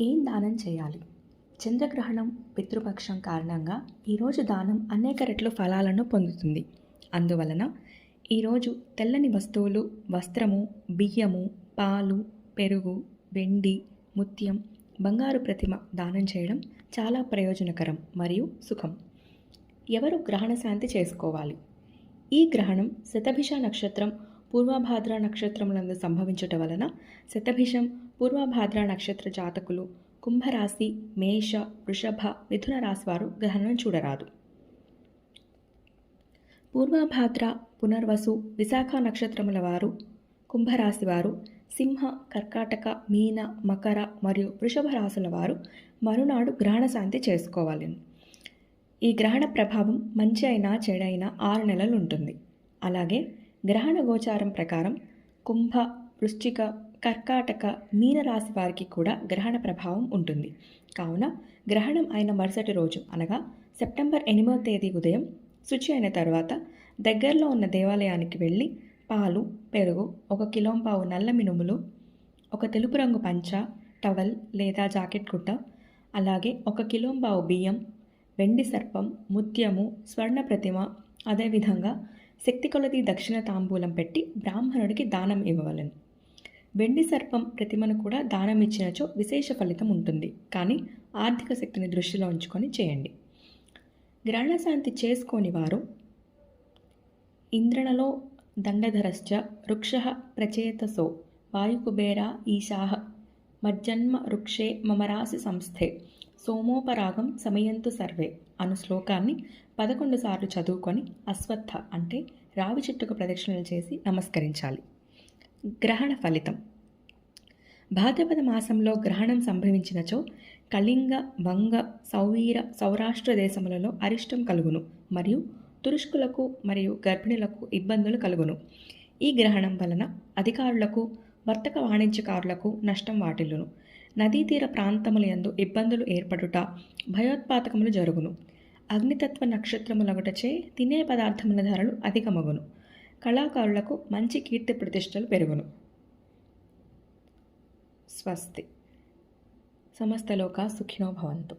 ఏం దానం చేయాలి? చంద్రగ్రహణం పితృపక్షం కారణంగా ఈరోజు దానం అనేక రెట్లు ఫలాలను పొందుతుంది. అందువలన ఈరోజు తెల్లని వస్తువులు వస్త్రము బియ్యము పాలు పెరుగు వెండి ముత్యం బంగారు ప్రతిమ దానం చేయడం చాలా ప్రయోజనకరం మరియు సుఖం. ఎవరు గ్రహణ శాంతి చేసుకోవాలి? ఈ గ్రహణం శతభిష నక్షత్రం పూర్వభాద్ర నక్షత్రములందు సంభవించుట వలన శతభిషం పూర్వభాద్ర నక్షత్ర జాతకులు కుంభరాశి మేష వృషభ మిథున రాశి వారు గ్రహణం చూడరాదు. పూర్వభాద్ర పునర్వసు విశాఖ నక్షత్రముల వారు కుంభరాశి వారు సింహ కర్కాటక మీన మకర మరియు వృషభ రాశుల వారు మరునాడు గ్రహణ శాంతి చేసుకోవాలి ఈ గ్రహణ ప్రభావం మంచి అయినా చెడైనా ఆరు నెలలు ఉంటుంది. అలాగే గ్రహణ గోచారం ప్రకారం కుంభ వృశ్చిక కర్కాటక మీన రాశి వారికి కూడా గ్రహణ ప్రభావం ఉంటుంది. కావున గ్రహణం అయిన మరుసటి రోజు అనగా సెప్టెంబర్ ఎనిమిదో తేదీ ఉదయం శుచి అయిన తర్వాత దగ్గరలో ఉన్న దేవాలయానికి వెళ్ళి పాలు పెరుగు ఒక కిలోంపావు నల్ల మినుములు ఒక తెలుపు రంగు పంచ టవల్ లేదా జాకెట్ గుడ్డ అలాగే ఒక కిలోంబావు బియ్యం వెండి సర్పం ముత్యము స్వర్ణ ప్రతిమ అదేవిధంగా శక్తి కొలది దక్షిణ తాంబూలం పెట్టి బ్రాహ్మణుడికి దానం ఇవ్వవలను. వెండి సర్పం ప్రతిమను కూడా దానం ఇచ్చినచో విశేష ఫలితం ఉంటుంది. కానీ ఆర్థిక శక్తిని దృష్టిలో ఉంచుకొని చేయండి. గ్రహణశాంతి చేసుకోని వారు ఇంద్రణలో దండధరశ్చ వృక్ష ప్రచేతసో వాయుకుబేరా ఈశాహ మజ్జన్మ వృక్షే మమరాశి సంస్థే. సోమోపరాగం సమయంతు సర్వే. అను శ్లోకాన్ని పదకొండు సార్లు చదువుకొని అశ్వత్థ అంటే రావి చెట్టుకు ప్రదక్షిణలు చేసి నమస్కరించాలి. గ్రహణ ఫలితం. భాద్రపద మాసంలో గ్రహణం సంభవించినచో కళింగ వంగ సౌవీర సౌరాష్ట్ర దేశములలో అరిష్టం కలుగును మరియు తురుష్కులకు మరియు గర్భిణులకు ఇబ్బందులు కలుగును. ఈ గ్రహణం వలన అధికారులకు వర్తక వాణిజ్యకారులకు నష్టం వాటిల్లును. నదీ తీర ప్రాంతముల యందు ఇబ్బందులు ఏర్పడుట భయోత్పాతకములు జరుగును. అగ్నితత్వ నక్షత్రములగుటచే తినే పదార్థముల ధరలు అధికమగును. కళాకారులకు మంచి కీర్తి ప్రతిష్టలు పెరుగును. స్వస్తి. సమస్తలోక సుఖినో భవంతు.